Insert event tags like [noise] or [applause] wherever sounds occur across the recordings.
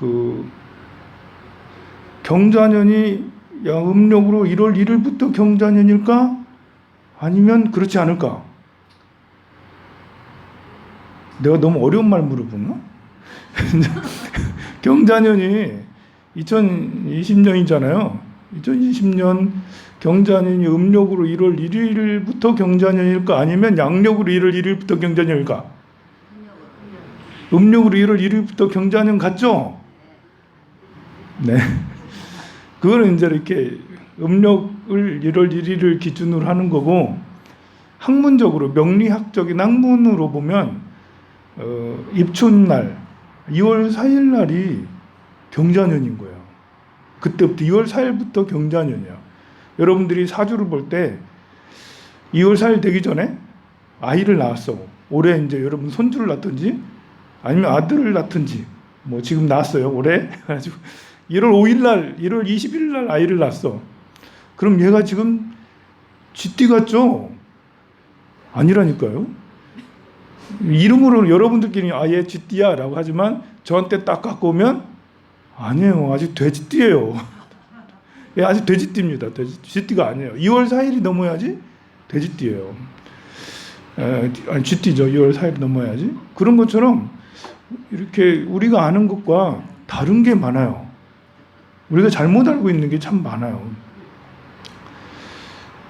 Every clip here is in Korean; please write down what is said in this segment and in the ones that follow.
그 경자년이 야 음력으로 1월 1일부터 경자년일까? 아니면 그렇지 않을까? 내가 너무 어려운 말 물어보나? [laughs] 경자년이 2020년이잖아요. 2020년 경자년이 음력으로 1월 1일부터 경자년일까? 아니면 양력으로 1월 1일부터 경자년일까? 음력으로 1월 1일부터 경자년 같죠? 네. 그거는 이제 이렇게 음력을 1월 1일을 기준으로 하는 거고 학문적으로 명리학적인 학문으로 보면 어, 입춘날 2월 4일 날이 경자년인 거예요. 그때부터 2월 4일부터 경자년이야. 여러분들이 사주를 볼 때 2월 4일 되기 전에 아이를 낳았어. 올해 이제 여러분 손주를 낳든지 아니면 아들을 낳든지 뭐 지금 낳았어요. 올해 [laughs] 1월 5일 날 1월 20일 날 아이를 낳았어. 그럼 얘가 지금 쥐띠 같죠? 아니라니까요. 이름으로는 여러분들끼리 아얘 쥐띠야 라고 하지만 저한테 딱 갖고 오면 아니에요. 아직 돼지띠예요. [laughs] 예, 아직 돼지띠입니다. 돼지, 쥐띠가 아니에요. 2월 4일이 넘어야지 돼지띠예요. 에, 아니 쥐띠죠. 2월 4일이 넘어야지. 그런 것처럼 이렇게 우리가 아는 것과 다른 게 많아요. 우리가 잘못 알고 있는 게 참 많아요.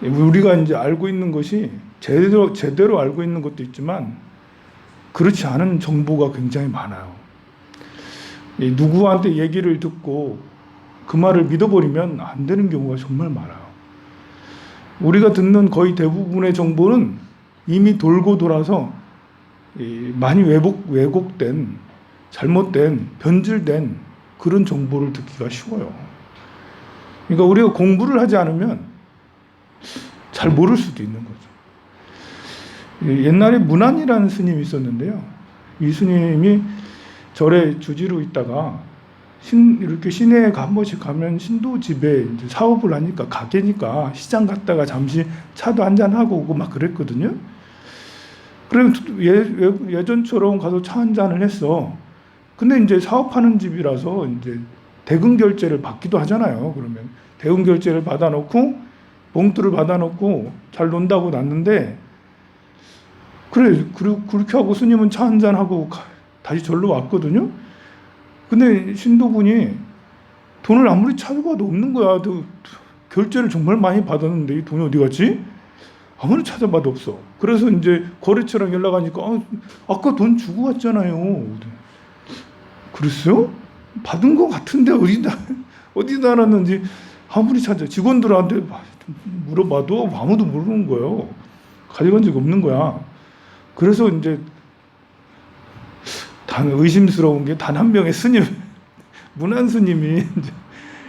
우리가 이제 알고 있는 것이 제대로 제대로 알고 있는 것도 있지만 그렇지 않은 정보가 굉장히 많아요. 이 누구한테 얘기를 듣고 그 말을 믿어버리면 안 되는 경우가 정말 많아요. 우리가 듣는 거의 대부분의 정보는 이미 돌고 돌아서 이 많이 왜곡, 왜곡된, 잘못된, 변질된 그런 정보를 듣기가 쉬워요. 그러니까 우리가 공부를 하지 않으면 잘 모를 수도 있는 거죠. 옛날에 문안이라는 스님이 있었는데요. 이 스님이 절에 주지로 있다가 신, 이렇게 시내에 한 번씩 가면 신도 집에 사업을 하니까 가게니까 시장 갔다가 잠시 차도 한잔 하고 오고 막 그랬거든요. 그래 예, 예전처럼 가서 차 한잔을 했어. 근데 이제 사업하는 집이라서 이제 대금 결제를 받기도 하잖아요. 그러면 대금 결제를 받아놓고 봉투를 받아놓고 잘 논다고 놨는데 그래 그렇게 하고 스님은 차 한잔 하고 다시 절로 왔거든요. 근데 신도분이 돈을 아무리 찾아봐도 없는 거야. 또 결제를 정말 많이 받았는데 이 돈이 어디 갔지? 아무리 찾아봐도 없어. 그래서 이제 거래처랑 연락하니까 아, 아까 돈 주고 왔잖아요. 그랬어요? 받은 거 같은데 어디다 어디다 놨는지 아무리 찾아 직원들한테 물어봐도 아무도 모르는 거예요. 가져간 적 없는 거야. 그래서 이제 단 의심스러운 게 단 한 명의 스님 [laughs] 문안 스님이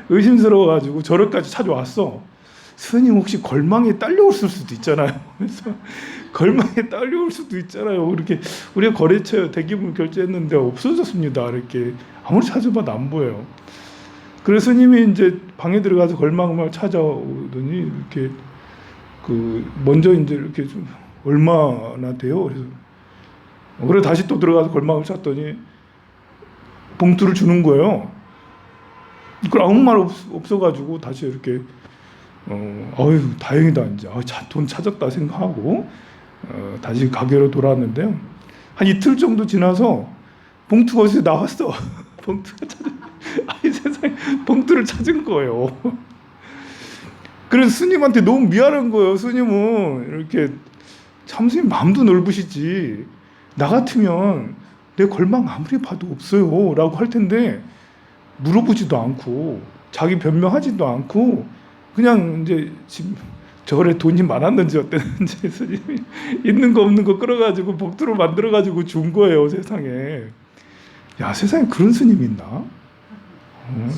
의심스러워 가지고 저를까지 찾아왔어. 스님 혹시 걸망에 딸려올 수도 있잖아요. 그래서 걸망에 딸려올 수도 있잖아요. 이렇게 우리가 거래처 대기분 결제했는데 없어졌습니다. 이렇게 아무리 찾아봐도 안 보여요. 그래서 스님이 이제 방에 들어가서 걸망을 찾아오더니 이렇게 그 먼저 이제 이렇게 좀 얼마나 돼요? 그래서 그래 다시 또 들어가서 걸망을 찾더니 봉투를 주는 거예요. 그걸 아무 말 없, 없어가지고 다시 이렇게 어, 어유 다행이다 이제 아, 자, 돈 찾았다 생각하고 어, 다시 가게로 돌아왔는데요. 한 이틀 정도 지나서 [laughs] 봉투가 어디서 나왔어. 봉투가 찾아, 아이 세상에 봉투를 찾은 거예요. 그래서 스님한테 너무 미안한 거예요. 스님은 이렇게 참 스님 마음도 넓으시지. 나 같으면 내 걸망 아무리 봐도 없어요. 라고 할 텐데 물어보지도 않고 자기 변명하지도 않고 그냥 이제 지금 저래 돈이 많았는지 어땠는지 [laughs] 스님이 있는 거 없는 거 끌어가지고 복두로 만들어가지고 준 거예요 세상에. 야 세상에 그런 스님이 있나? 어,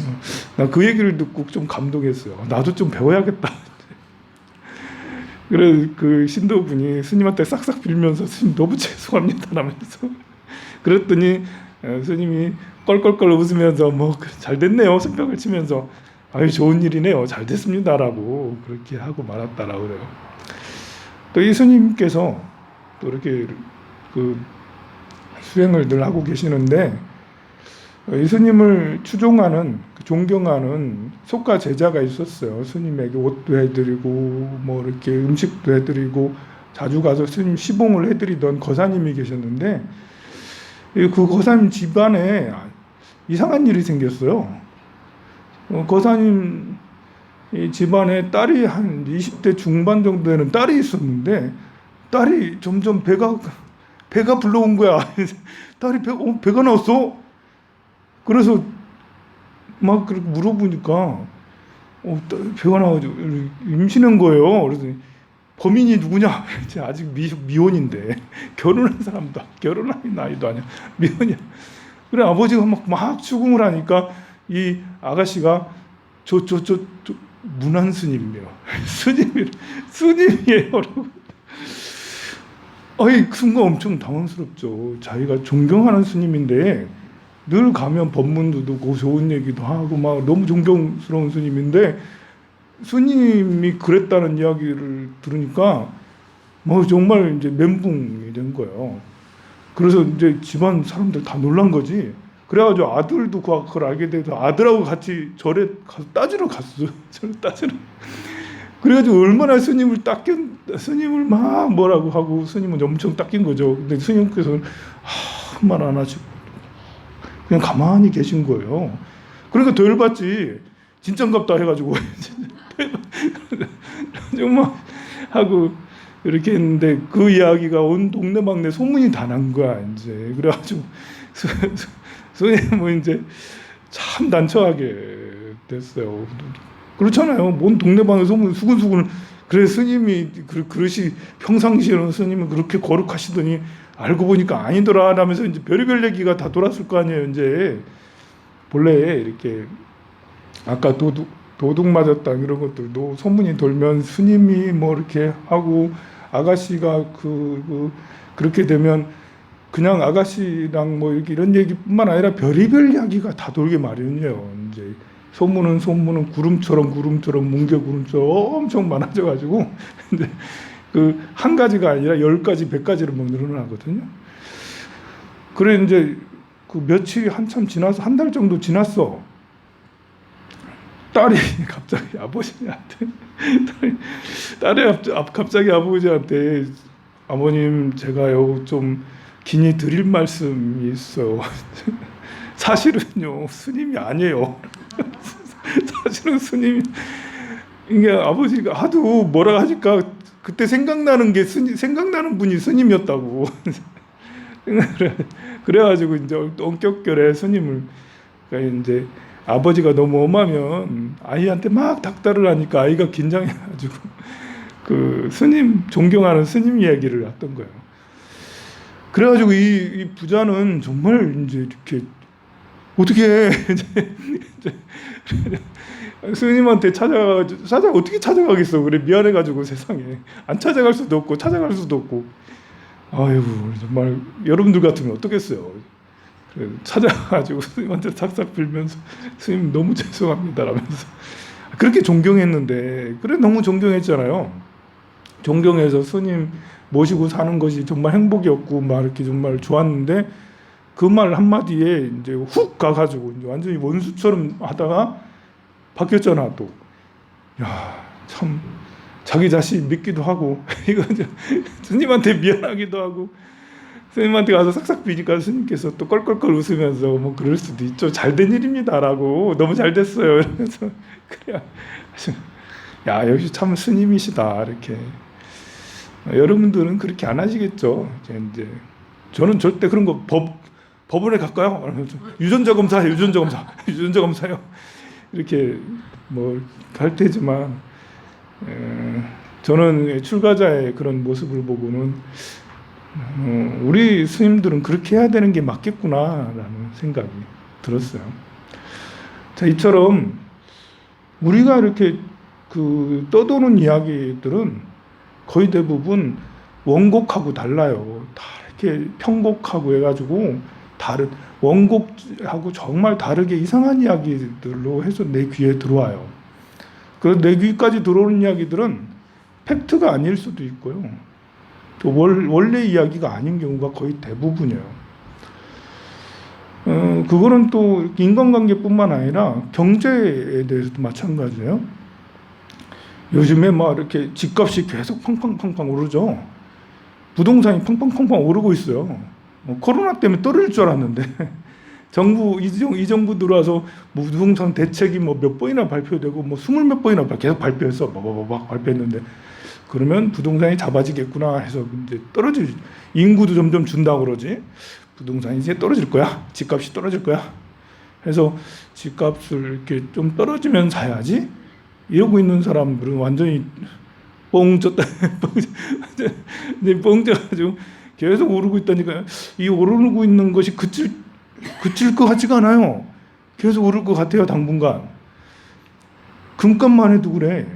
나그 얘기를 듣고 좀 감동했어요. 나도 좀 배워야겠다. 그래 그 신도분이 스님한테 싹싹 빌면서 스님 너무 죄송합니다. 라면서 그랬더니 어, 스님이 껄껄껄 웃으면서 뭐 잘 됐네요. 손뼉을 치면서 아유 좋은 일이네요 잘 됐습니다라고 그렇게 하고 말았다라고 그래요 또이 스님께서 또 이렇게 그 수행을 늘 하고 계시는데 예수님을 추종하는 존경하는 속가 제자가 있었어요. 스님에게 옷도 해드리고 뭐 이렇게 음식도 해드리고 자주 가서 스님 시봉을 해드리던 거사님이 계셨는데 이그 거사님 집안에 이상한 일이 생겼어요. 어, 거사님 이 집안에 딸이 한 20대 중반 정도 되는 딸이 있었는데 딸이 점점 배가 배가 불러온 거야. [laughs] 딸이 배, 어, 배가 나왔어. 그래서 막 그렇게 물어보니까 어, 딸 배가 나와가지고 임신한 거예요. 그래서 범인이 누구냐? 아직 미, 미혼인데 [laughs] 결혼한 사람도 결혼할 나이도 아니야 미혼이야. 그래 아버지가 막, 막 추궁을 하니까 이 아가씨가 저저저 저 문안 스님이요 [laughs] 스님이 스님이에요. 아이 그 순간 엄청 당황스럽죠. 자기가 존경하는 스님인데 늘 가면 법문도 듣고 좋은 얘기도 하고 막 너무 존경스러운 스님인데 스님이 그랬다는 이야기를 들으니까 뭐 정말 이제 멘붕이 된 거예요. 그래서 이제 집안 사람들 다 놀란 거지. 그래가지고 아들도 그- 그걸 알게 돼서 아들하고 같이 절에 가서 따지러 갔어. [laughs] 절 따지러. 그래가지고 얼마나 스님을 닦였, 스님을 막 뭐라고 하고 스님은 엄청 닦인 거죠. 근데 스님께서는 아무 말 안 하시고 그냥 가만히 계신 거예요. 그러니까 더 열받지. 진짠갑다 해가지고 [laughs] 정말 하고 이렇게 했는데 그 이야기가 온 동네방네 소문이 다 난 거야 이제 그래가지고 스님은 [laughs] 이제 참 난처하게 됐어요. 그렇잖아요. 뭔 동네방네 소문 수근수근 그래 스님이 그 그릇이 평상시에는 스님은 그렇게 거룩하시더니 알고 보니까 아니더라 하면서 이제 별의별 얘기가 다 돌았을 거 아니에요 이제 본래 이렇게 아까 도둑 도둑 맞았다 이런 것들도 소문이 돌면 스님이 뭐 이렇게 하고 아가씨가 그, 그 그렇게 되면 그냥 아가씨랑 뭐 이렇게 이런 얘기뿐만 아니라 별의별 이야기가 다 돌게 마련이에요. 이제 소문은 소문은 구름처럼 구름처럼 뭉게 구름처럼 엄청 많아져 가지고 [laughs] 근데 그 한 가지가 아니라 열 가지 백 가지로 막 늘어나거든요. 그래 이제 그 며칠이 한참 지나서 한 달 정도 지났어. 딸이 [laughs] 갑자기 아버지한테 [laughs] 딸이, 딸이 갑자기 아버지한테 아버님 제가요 좀 긴히 드릴 말씀이 있어요. [laughs] 사실은요 스님이 아니에요. [laughs] 사실은 스님이 이게 아버지가 하도 뭐라 하니까 그때 생각나는 게 스님 생각나는 분이 스님이었다고. [laughs] 그래 그래가지고 이제 엄격결에 스님을 그러니까 이제 아버지가 너무 엄하면 아이한테 막 닥달을 하니까 아이가 긴장해가지고 그 스님 존경하는 스님 이야기를 했던 거예요. 그래가지고 이, 이 부자는 정말 이제 이렇게 어떻게 [laughs] 스님한테 찾아가 찾아 어떻게 찾아가겠어? 그래 미안해가지고 세상에 안 찾아갈 수도 없고 찾아갈 수도 없고 아이고 정말 여러분들 같으면 어떻겠어요? 그래, 찾아가지고 [laughs] 스님한테 싹싹 빌면서 스님 너무 죄송합니다라면서 그렇게 존경했는데 그래 너무 존경했잖아요. 존경해서 스님 모시고 사는 것이 정말 행복이었고 막 이렇게 정말 좋았는데 그 말 한마디에 이제 훅 가가지고 이제 완전히 원수처럼 하다가 바뀌었잖아 또. 야, 참 자기 자신 믿기도 하고 [laughs] 이거 스님한테 미안하기도 하고 스님한테 가서 싹싹 비니까 스님께서 또 껄껄껄 웃으면서 뭐 그럴 수도 있죠. 잘 된 일입니다라고 너무 잘 됐어요. [laughs] 이러면서 그래 야 역시 참 스님이시다 이렇게 여러분들은 그렇게 안 하시겠죠. 이제, 저는 절대 그런 거 법 법원에 갈까요? 유전자 검사해 유전자 검사 [laughs] 유전자 검사요. 이렇게 뭐할 테지만 에, 저는 출가자의 그런 모습을 보고는 어, 우리 스님들은 그렇게 해야 되는 게 맞겠구나라는 생각이 들었어요. 자, 이처럼 우리가 이렇게 그 떠도는 이야기들은 거의 대부분 원곡하고 달라요. 다 이렇게 편곡하고 해가지고 다른 원곡하고 정말 다르게 이상한 이야기들로 해서 내 귀에 들어와요. 그 내 귀까지 들어오는 이야기들은 팩트가 아닐 수도 있고요. 또 월, 원래 이야기가 아닌 경우가 거의 대부분이에요. 어, 그거는 또 인간관계뿐만 아니라 경제에 대해서도 마찬가지예요. 요즘에 막 이렇게 집값이 계속 팡팡팡팡 오르죠. 부동산이 팡팡팡팡 오르고 있어요. 뭐 코로나 때문에 떨어질 줄 알았는데 [laughs] 정부 이, 정, 이 정부 들어와서 뭐 부동산 대책이 뭐 몇 번이나 발표되고 뭐 스물 몇 번이나 계속 발표했어. 막막막 발표했는데 그러면 부동산이 잡아지겠구나 해서 이제 떨어질 인구도 점점 준다 그러지. 부동산이 이제 떨어질 거야. 집값이 떨어질 거야. 해서 집값을 이렇게 좀 떨어지면 사야지. 이러고 있는 사람들은 완전히 뻥 쪘다. [laughs] 뻥 뻥쪄가지고 계속 오르고 있다니까 이 오르고 있는 것이 그칠 그칠 것 같지가 않아요. 계속 오를 것 같아요 당분간. 금값만 해도 그래.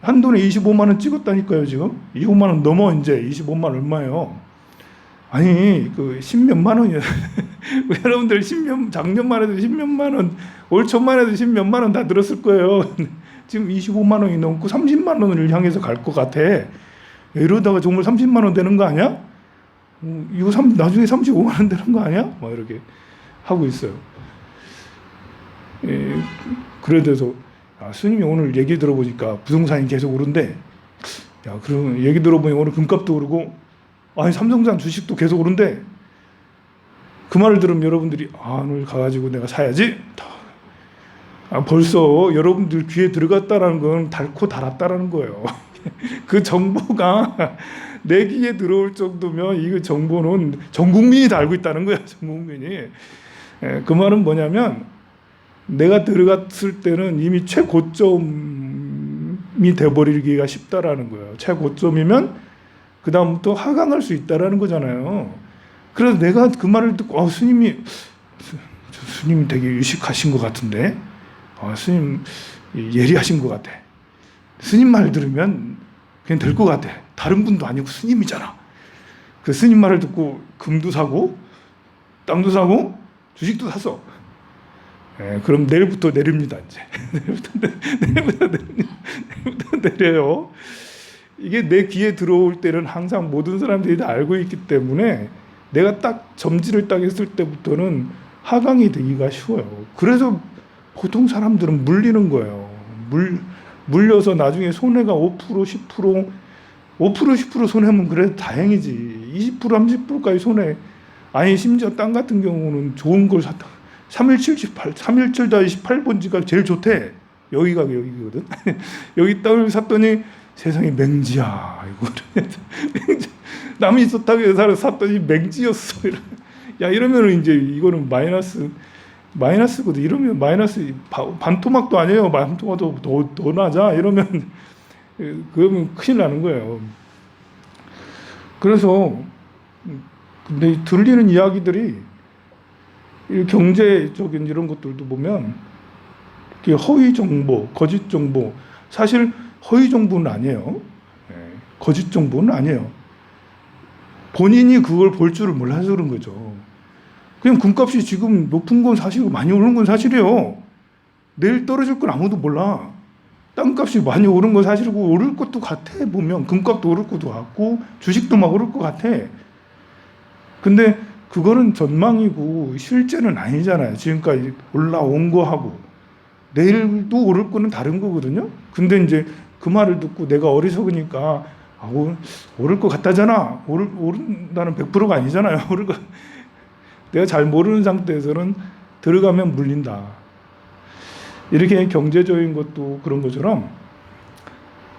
한 돈에 25만 원 찍었다니까요 지금. 25만 원 넘어 이제 25만 원 얼마예요? 아니 그 십몇만 원이야. [laughs] 여러분들 십몇 작년만 해도 십몇만 원, 올 초만 해도 십몇만 원 다 들었을 거예요. [laughs] 지금 25만 원이 넘고 30만 원을 향해서 갈 것 같아. 이러다가 정말 30만 원 되는 거 아니야? 어, 이거 삼, 나중에 35만 원 되는 거 아니야? 막 이렇게 하고 있어요. 예, 그래 돼서 아, 스님이 오늘 얘기 들어보니까 부동산이 계속 오른데 야 그럼 얘기 들어보니 오늘 금값도 오르고 아니 삼성산 주식도 계속 오른데 그 말을 들으면 여러분들이 아 오늘 가가지고 내가 사야지 아, 벌써 여러분들 귀에 들어갔다라는 건 달고 달았다라는 거예요. [laughs] 그 정보가 내 귀에 들어올 정도면 이거 정보는 전 국민이 다 알고 있다는 거야, 전 국민이. 예, 그 말은 뭐냐면 내가 들어갔을 때는 이미 최고점이 돼버리기가 쉽다라는 거예요. 최고점이면 그 다음부터 하강할 수 있다라는 거잖아요. 그래서 내가 그 말을 듣고 어, 스님이 스- 저 스님 되게 유식하신 것 같은데 어, 스님 예리하신 것 같아. 스님 말 들으면 그냥 될 것 같아. 다른 분도 아니고 스님이잖아. 그 스님 말을 듣고 금도 사고 땅도 사고 주식도 샀어. 예, 그럼 내일부터 내립니다 이제 [laughs] 내일부터 내- 내일부터. 내일부터 내려요. 이게 내 귀에 들어올 때는 항상 모든 사람들이 다 알고 있기 때문에 내가 딱 점지를 딱 했을 때부터는 하강이 되기가 쉬워요. 그래서 보통 사람들은 물리는 거예요. 물 물려서 나중에 손해가 5% 10% 5% 10% 손해면 그래도 다행이지. 20% 30%까지 손해. 아니 심지어 땅 같은 경우는 좋은 걸 샀다. 3178 317-28번지가 제일 좋대. 여기가 여기거든. [laughs] 여기 땅을 샀더니 세상에 맹지야. 이거. [laughs] 남이 좋다고 해서 샀더니 맹지였어. [laughs] 야 이러면은 이제 이거는 마이너스 마이너스거든. 이러면 마이너스 바- 반토막도 아니에요. 반토막도 더, 더 나자. 이러면 [laughs] 그러면 큰일 나는 거예요. 그래서 근데 들리는 이야기들이 이 경제적인 이런 것들도 보면 허위 정보, 거짓 정보, 사실 허위 정보는 아니에요. 예, 거짓 정보는 아니에요. 본인이 그걸 볼 줄을 몰라서 그런 거죠. 그냥 금값이 지금 높은 건 사실이고 많이 오른 건 사실이에요. 내일 떨어질 건 아무도 몰라. 땅값이 많이 오른 건 사실이고 오를 것도 같아 보면 금값도 오를 것도 같고 주식도 막 오를 것 같아. 근데 그거는 전망이고 실제는 아니잖아요. 지금까지 올라온 거하고 내일도 오를 거는 다른 거거든요. 근데 이제 그 말을 듣고 내가 어리석으니까 아, 오- 오를 것 같다잖아. 오른다는 100%가 아니잖아요. [laughs] 오를 거 내가 잘 모르는 상태에서는 들어가면 물린다. 이렇게 경제적인 것도 그런 것처럼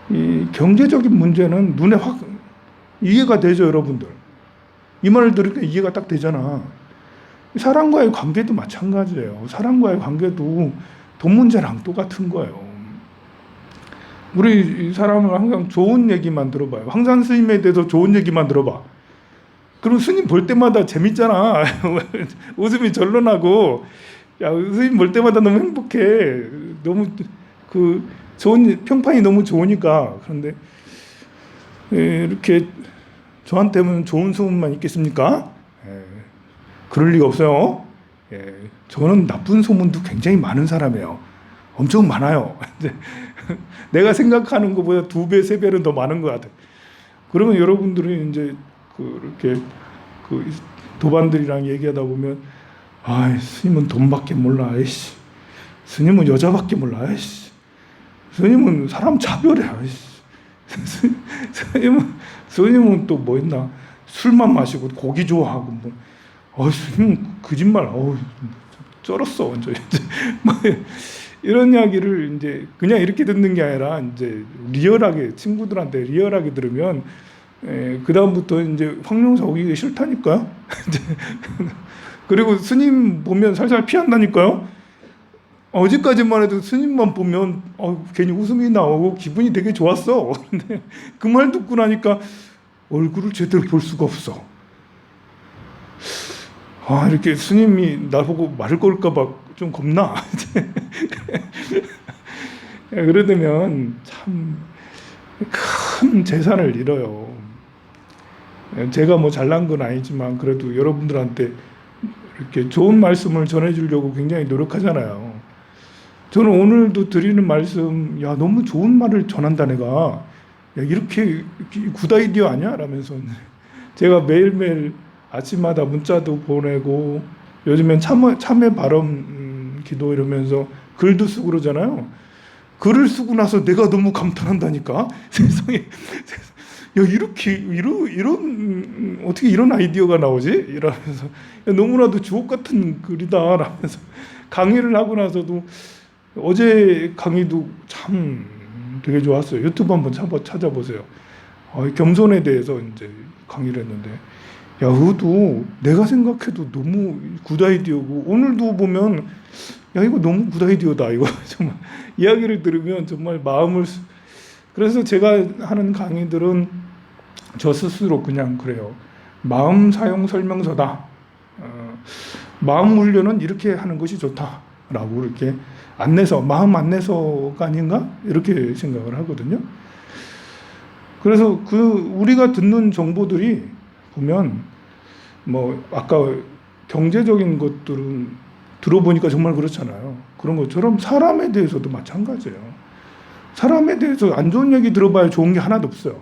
이 경제적인 문제는 눈에 확 이해가 되죠, 여러분들. 이 말을 들으니까 이해가 딱 되잖아. 사람과의 관계도 마찬가지예요. 사람과의 관계도 돈 문제랑 똑같은 거예요. 우리 이 사람은 항상 좋은 얘기만 들어봐요. 황산 스님에 대해서 좋은 얘기만 들어봐. 그럼 스님 볼 때마다 재밌잖아. [laughs] 웃음이 절로 나고, 야, 스님 볼 때마다 너무 행복해. 너무 그 좋은, 평판이 너무 좋으니까. 그런데 예, 이렇게 저한테는 좋은 소문만 있겠습니까? 예, 그럴 리가 없어요. 예, 저는 나쁜 소문도 굉장히 많은 사람이에요. 엄청 많아요. [laughs] 내가 생각하는 것보다 두 배, 세 배는 더 많은 것 같아요. 그러면 여러분들이 이제 그 이렇게 그 도반들이랑 얘기하다 보면 아이 스님은 돈밖에 몰라 아이씨. 스님은 여자밖에 몰라 아이씨. 스님은 사람 차별해 아이씨. 스- [laughs] 스님은 스님은 또뭐 있나? 술만 마시고 고기 좋아하고 뭐. 어, 스님 거짓말 어우 쩔었어 완전 [laughs] 뭐 이런 이야기를 이제 그냥 이렇게 듣는 게 아니라 이제 리얼하게 친구들한테 리얼하게 들으면 그 다음부터 이제 황룡사 오기 싫다니까요. [laughs] 그리고 스님 보면 살살 피한다니까요. 어제까지만 해도 스님만 보면 어, 괜히 웃음이 나오고 기분이 되게 좋았어. 근데 그 말 듣고 나니까 얼굴을 제대로 볼 수가 없어. 아 이렇게 스님이 나보고 말을 걸까봐 좀 겁나. [laughs] 그러면 참 큰 재산을 잃어요. 제가 뭐 잘난 건 아니지만 그래도 여러분들한테 이렇게 좋은 말씀을 전해주려고 굉장히 노력하잖아요. 저는 오늘도 드리는 말씀, 야 너무 좋은 말을 전한다 내가. 야 이렇게 굿 아이디어 아니야? 라면서 [laughs] 제가 매일매일 아침마다 문자도 보내고 요즘엔 참여, 참여 발언 음, 기도 이러면서 글도 쓰고 그러잖아요. 글을 쓰고 나서 내가 너무 감탄한다니까 [laughs] 세상에 야 이렇게 이런 이런 음, 어떻게 이런 아이디어가 나오지? 이러면서 야, 너무나도 주옥 같은 글이다 라면서 강의를 하고 나서도 어제 강의도 참 되게 좋았어요. 유튜브 한번 찾아 찾아보세요. 어, 겸손에 대해서 이제 강의를 했는데. 야 그것도 내가 생각해도 너무 굿 아이디어고 오늘도 보면 야 이거 너무 굿 아이디어다 이거. [laughs] 정말 이야기를 들으면 정말 마음을 쓰- 그래서 제가 하는 강의들은 저 스스로 그냥 그래요 마음 사용 설명서다 어, 마음 훈련은 이렇게 하는 것이 좋다 라고 이렇게 안내서 마음 안내서가 아닌가 이렇게 생각을 하거든요 그래서 그 우리가 듣는 정보들이 보면 뭐 아까 경제적인 것들은 들어보니까 정말 그렇잖아요. 그런 것처럼 사람에 대해서도 마찬가지예요. 사람에 대해서 안 좋은 얘기 들어봐야 좋은 게 하나도 없어요.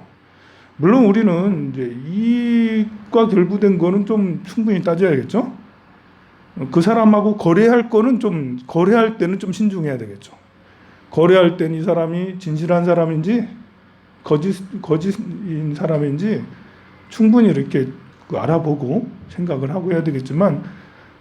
물론 우리는 이제 이익과 결부된 거는 좀 충분히 따져야겠죠. 그 사람하고 거래할 거는 좀 거래할 때는 좀 신중해야 되겠죠. 거래할 때는 이 사람이 진실한 사람인지 거짓 거짓인 사람인지 충분히 이렇게 그 알아보고 생각을 하고 해야 되겠지만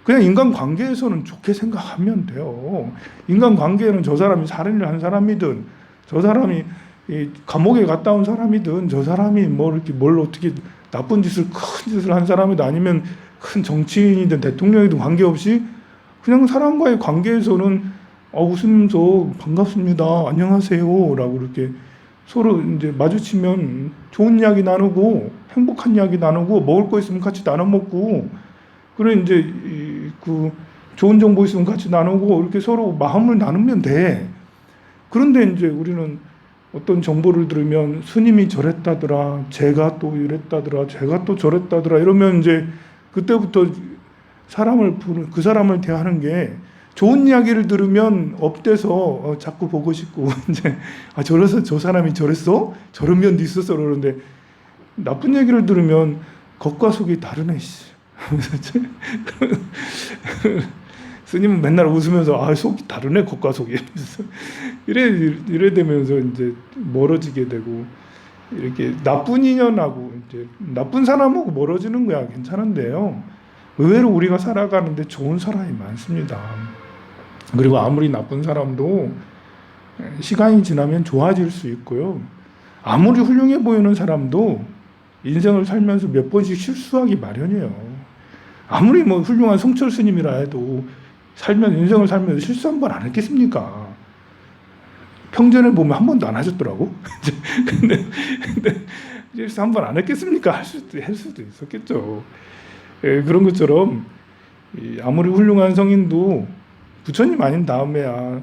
그냥 인간 관계에서는 좋게 생각하면 돼요. 인간 관계는 저 사람이 살인을 한 사람이든 저 사람이 이 감옥에 갔다 온 사람이든 저 사람이 뭐 이렇게 뭘 어떻게 나쁜 짓을 큰 짓을 한 사람이든 아니면 큰 정치인이든 대통령이든 관계없이 그냥 사람과의 관계에서는 어, 웃으면서 반갑습니다. 안녕하세요라고 이렇게 서로 이제 마주치면 좋은 이야기 나누고 행복한 이야기 나누고 먹을 거 있으면 같이 나눠 먹고 그래 이제 이그 좋은 정보 있으면 같이 나누고 이렇게 서로 마음을 나누면 돼. 그런데 이제 우리는 어떤 정보를 들으면 스님이 저랬다더라, 제가 또 이랬다더라, 제가 또 저랬다더라 이러면 이제 그때부터 사람을 그 사람을 대하는 게 좋은 이야기를 들으면 업돼서 어, 자꾸 보고 싶고 [laughs] 이제 아 저래서 저 사람이 저랬어 저런 면도 있었어 그러는데 나쁜 얘기를 들으면 겉과 속이 다르네 씨. [laughs] 스님은 맨날 웃으면서 아 속이 다르네 겉과 속이 이러면서 [laughs] 이래 이래 되면서 이제 멀어지게 되고 이렇게 나쁜 인연하고 이제 나쁜 사람하고 멀어지는 거야 괜찮은데요. 의외로 우리가 살아가는데 좋은 사람이 많습니다. 그리고 아무리 나쁜 사람도 시간이 지나면 좋아질 수 있고요. 아무리 훌륭해 보이는 사람도 인생을 살면서 몇 번씩 실수하기 마련이에요. 아무리 뭐 훌륭한 성철 스님이라 해도 살면 인생을 살면서 실수 한 번 안 했겠습니까? 평전에 보면 한 번도 안 하셨더라고. [laughs] 근데, 근데 실수 한 번 안 했겠습니까? 할 수도 할 수도 있었겠죠. 예, 그런 것처럼 이 아무리 훌륭한 성인도 부처님 아닌 다음에야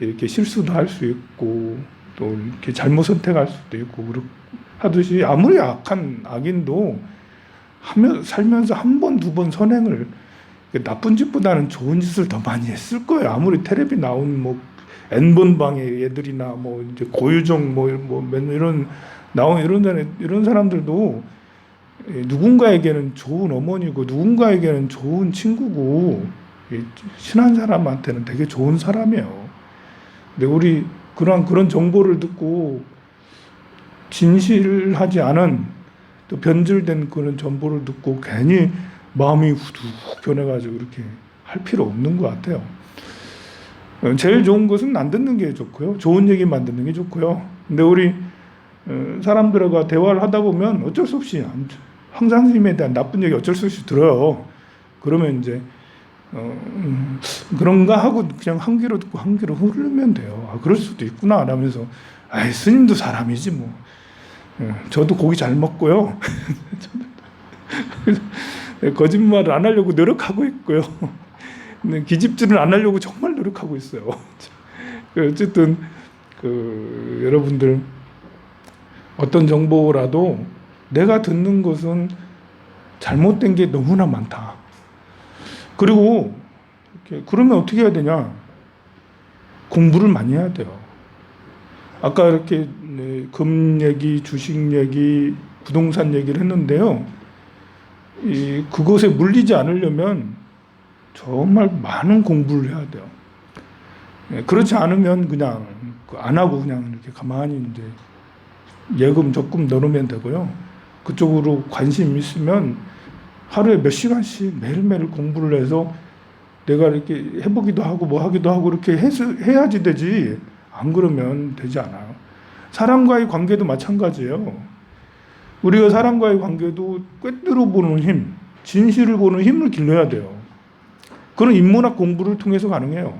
이렇게 실수도 할 수 있고 또 이렇게 잘못 선택할 수도 있고 하듯이 아무리 악한 악인도 하며 살면서 한 번 두 번 선행을 나쁜 짓보다는 좋은 짓을 더 많이 했을 거예요. 아무리 텔레비 나온 뭐 N번 방의 애들이나 뭐 이제 고유정 뭐, 뭐 이런 나온 이런 사- 이런 사람들도 예, 누군가에게는 좋은 어머니고 누군가에게는 좋은 친구고 이 친한 사람한테는 되게 좋은 사람이에요. 근데 우리 그런 그런 정보를 듣고 진실하지 않은 또 변질된 그런 정보를 듣고 괜히 마음이 후둑 변해가지고 이렇게 할 필요 없는 것 같아요. 어, 제일 좋은 것은 안 듣는 게 좋고요. 좋은 얘기만 듣는 게 좋고요. 근데 우리 어, 사람들과 대화를 하다 보면 어쩔 수 없이 안- 황상 스님에 대한 나쁜 얘기 어쩔 수 없이 들어요. 그러면 이제 어, 음, 그런가 하고 그냥 한 귀로 듣고 한 귀로 흐르면 돼요. 아, 그럴 수도 있구나 라면서 아 스님도 사람이지 뭐. 예, 저도 고기 잘 먹고요. [laughs] 저도 거짓말을 안 하려고 노력하고 있고요. [laughs] 근데 기집질은 안 하려고 정말 노력하고 있어요. [laughs] 그 어쨌든 그 여러분들 어떤 정보라도 내가 듣는 것은 잘못된 게 너무나 많다. 그리고 그러면 어떻게 해야 되냐? 공부를 많이 해야 돼요. 아까 이렇게 네, 금 얘기, 주식 얘기, 부동산 얘기를 했는데요. 이 그것에 물리지 않으려면 정말 많은 공부를 해야 돼요. 예, 그렇지 않으면 그냥 그안 하고 그냥 이렇게 가만히 이제 예금 적금 넣으면 되고요. 그쪽으로 관심 있으면 하루에 몇 시간씩 매일매일 공부를 해서 내가 이렇게 해보기도 하고 뭐 하기도 하고 이렇게 해야지 되지 안 그러면 되지 않아요. 사람과의 관계도 마찬가지예요. 우리가 사람과의 관계도 꿰뚫어 보는 힘, 진실을 보는 힘을 길러야 돼요. 그런 인문학 공부를 통해서 가능해요.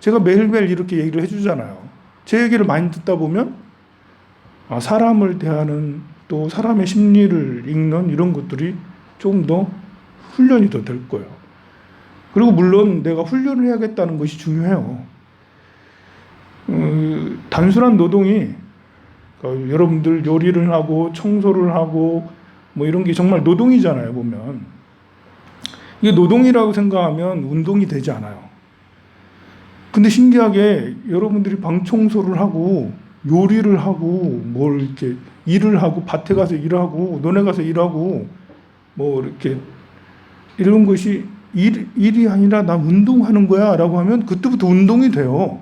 제가 매일매일 이렇게 얘기를 해주잖아요. 제 얘기를 많이 듣다 보면 아, 사람을 대하는 또 사람의 심리를 읽는 이런 것들이 조금 더 훈련이 더 될 거예요. 그리고 물론 내가 훈련을 해야겠다는 것이 중요해요. 어, 단순한 노동이 그 여러분들 요리를 하고 청소를 하고 뭐 이런 게 정말 노동이잖아요 보면 이게 노동이라고 생각하면 운동이 되지 않아요. 근데 신기하게 여러분들이 방 청소를 하고 요리를 하고 뭘 이렇게 일을 하고 밭에 가서 일하고 논에 가서 일하고 뭐 이렇게 이런 것이 일, 일이 아니라 나 운동하는 거야 라고 하면 그때부터 운동이 돼요.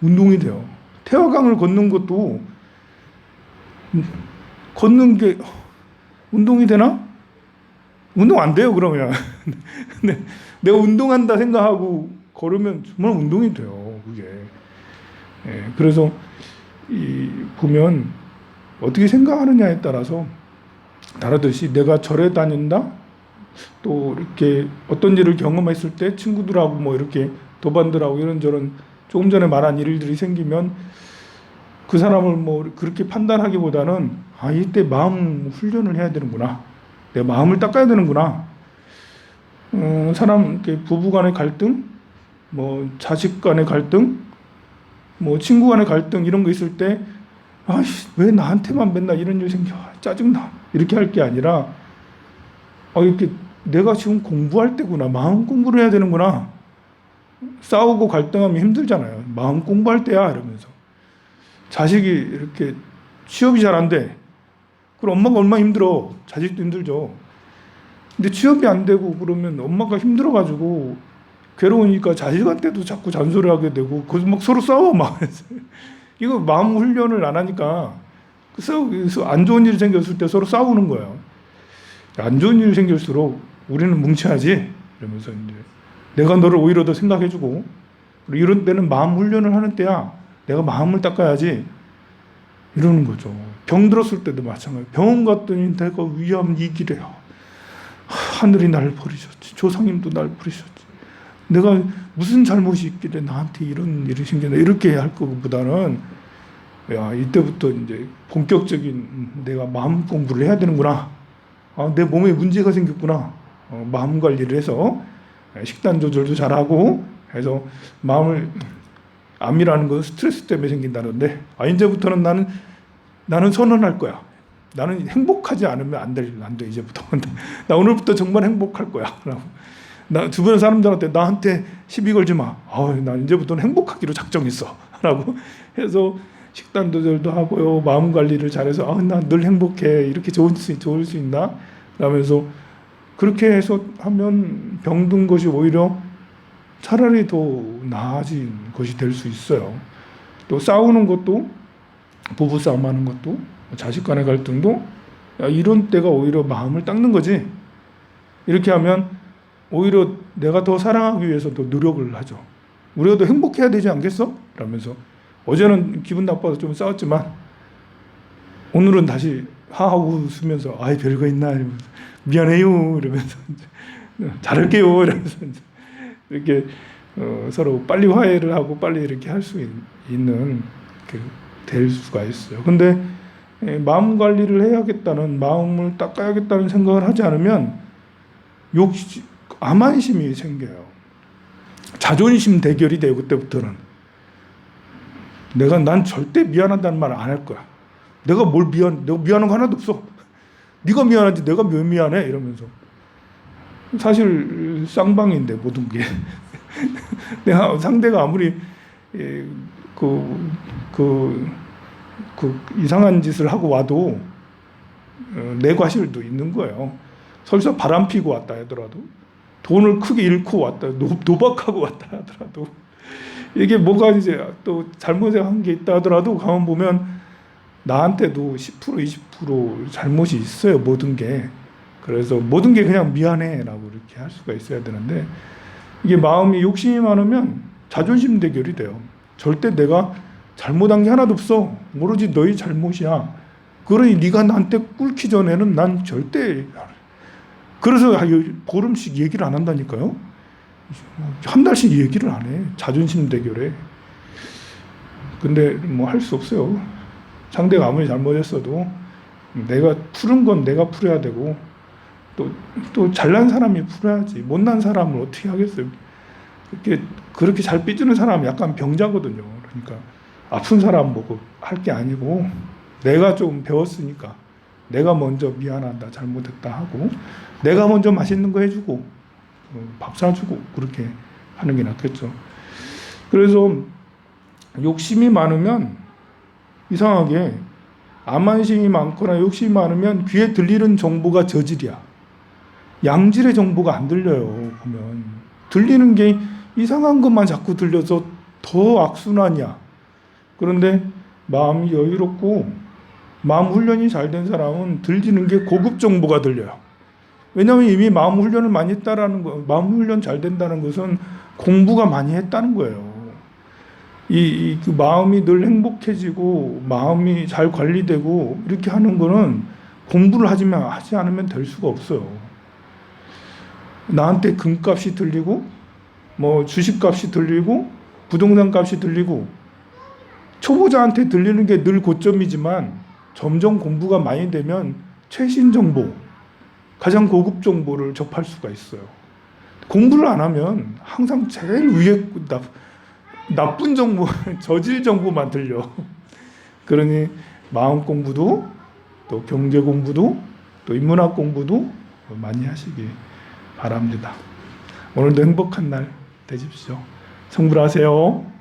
운동이 돼요. 태화강을 걷는 것도 음, 걷는 게 운동이 되나? 운동 안 돼요, 그러면. 근데 [laughs] 내가 운동한다 생각하고 걸으면 정말 운동이 돼요, 그게. 예, 그래서 이 보면 어떻게 생각하느냐에 따라서 다르듯이 내가 절에 다닌다, 또 이렇게 어떤 일을 경험했을 때 친구들하고 뭐 이렇게 도반들하고 이런저런 조금 전에 말한 일들이 생기면 그 사람을 뭐 그렇게 판단하기보다는 아 이때 마음 훈련을 해야 되는구나. 내 마음을 닦아야 되는구나. 어, 사람 부부간의 갈등 뭐 자식 간의 갈등 뭐 친구 간의 갈등 이런 거 있을 때 아씨 왜 나한테만 맨날 이런 일 생겨? 아, 짜증나. 이렇게 할 게 아니라 아 이렇게 내가 지금 공부할 때구나. 마음 공부를 해야 되는구나. 싸우고 갈등하면 힘들잖아요. 마음 공부할 때야 이러면서 자식이 이렇게 취업이 잘 안 돼. 그럼 엄마가 얼마나 힘들어. 자식도 힘들죠. 근데 취업이 안 되고 그러면 엄마가 힘들어가지고 괴로우니까 자식한테도 자꾸 잔소리 하게 되고 그래서 막 서로 싸워 막 [laughs] 이거 마음 훈련을 안 하니까 그 싸우서 안 좋은 일이 생겼을 때 서로 싸우는 거예요. 안 좋은 일이 생길수록 우리는 뭉쳐야지 이러면서 이제 내가 너를 오히려 더 생각해주고 이런 때는 마음 훈련을 하는 때야. 내가 마음을 닦아야지 이러는 거죠. 병 들었을 때도 마찬가지. 병원 갔더니 내가 위암 이기래요. 하늘이 날 버리셨지. 조상님도 날 버리셨지. 내가 무슨 잘못이 있길래 나한테 이런 일이 생겼나 이렇게 할 것보다는 야 이때부터 이제 본격적인 내가 마음 공부를 해야 되는구나. 아, 내 몸에 문제가 생겼구나. 어, 마음 관리를 해서 식단 조절도 잘하고 해서 마음을 암이라는 건 스트레스 때문에 생긴다는데 아 이제부터는 나는 나는 선언할 거야. 나는 행복하지 않으면 안 돼. 안돼 이제부터. [laughs] 나 오늘부터 정말 행복할 거야. [laughs] 나 주변 사람들한테 나한테 시비 걸지 마. 아, 나 이제부터는 행복하기로 작정했어. [laughs] 라고 해서 식단 조절도 하고요. 마음 관리를 잘해서 아, 나 늘 행복해. 이렇게 좋을 수 좋을 수 있나? 라면서 그렇게 해서 하면 병든 것이 오히려 차라리 더 나아진 것이 될 수 있어요. 또 싸우는 것도 부부 싸움하는 것도 자식 간의 갈등도 야, 이런 때가 오히려 마음을 닦는 거지. 이렇게 하면 오히려 내가 더 사랑하기 위해서 더 노력을 하죠. 우리가 더 행복해야 되지 않겠어? 라면서 어제는 기분 나빠서 좀 싸웠지만 오늘은 다시 하하고 웃으면서 아이 별거 있나 이러면서 미안해요 이러면서 잘할게요 이러면서 이렇게 어, 서로 빨리 화해를 하고 빨리 이렇게 할 수 있는 그, 될 수가 있어요. 근데 에, 마음 관리를 해야겠다는 마음을 닦아야겠다는 생각을 하지 않으면 욕 암환심이 생겨요. 자존심 대결이 돼요 그때부터는. 내가 난 절대 미안하다는 말 안 할 거야. 내가 뭘 미안, 내가 미안한 거 하나도 없어. 네가 미안하지 내가 왜 미안해 이러면서 사실 쌍방인데 모든 게. [laughs] 내가 상대가 아무리 예, 그, 그, 그 이상한 짓을 하고 와도 어, 내 과실도 있는 거예요. 설사 바람 피고 왔다 하더라도 돈을 크게 잃고 왔다 노, 도박하고 왔다 하더라도. 이게 뭐가 이제 또 잘못한 게 있다 하더라도 가만 보면 나한테도 10% 20% 잘못이 있어요 모든 게 그래서 모든 게 그냥 미안해라고 이렇게 할 수가 있어야 되는데 이게 마음이 욕심이 많으면 자존심 대결이 돼요. 절대 내가 잘못한 게 하나도 없어. 오로지 너희 잘못이야. 그러니 네가 나한테 꿇기 전에는 난 절대 그래서 보름씩 얘기를 안 한다니까요. 한 달씩 얘기를 안 해. 자존심 대결에. 근데 뭐 할 수 없어요. 상대가 아무리 잘못했어도 내가 푸른 건 내가 풀어야 되고 또, 또 잘난 사람이 풀어야지. 못난 사람을 어떻게 하겠어요? 그렇게 그렇게 잘 삐지는 사람은 약간 병자거든요. 그러니까 아픈 사람 보고 할 게 아니고 내가 좀 배웠으니까 내가 먼저 미안하다 잘못했다 하고 내가 먼저 맛있는 거 해주고 어, 밥 사주고 그렇게 하는 게 낫겠죠. 그래서 욕심이 많으면 이상하게 암만심이 많거나 욕심이 많으면 귀에 들리는 정보가 저질이야. 양질의 정보가 안 들려요. 보면 들리는 게 이상한 것만 자꾸 들려서 더 악순환이야. 그런데 마음이 여유롭고 마음 훈련이 잘 된 사람은 들리는 게 고급 정보가 들려요. 왜냐하면 이미 마음 훈련을 많이 했다라는 거, 마음 훈련 잘 된다는 것은 공부가 많이 했다는 거예요. 이, 이, 그 마음이 늘 행복해지고 마음이 잘 관리되고 이렇게 하는 거는 공부를 하지만 하지 않으면 될 수가 없어요. 나한테 금값이 들리고 뭐 주식값이 들리고 부동산 값이 들리고 초보자한테 들리는 게 늘 고점이지만 점점 공부가 많이 되면 최신 정보, 가장 고급 정보를 접할 수가 있어요. 공부를 안 하면 항상 제일 위에 나, 나쁜 정보, [laughs] 저질 정보만 들려. 그러니 마음 공부도 또 경제 공부도 또 인문학 공부도 많이 하시기 바랍니다. 오늘도 행복한 날 되십시오. 성불하세요.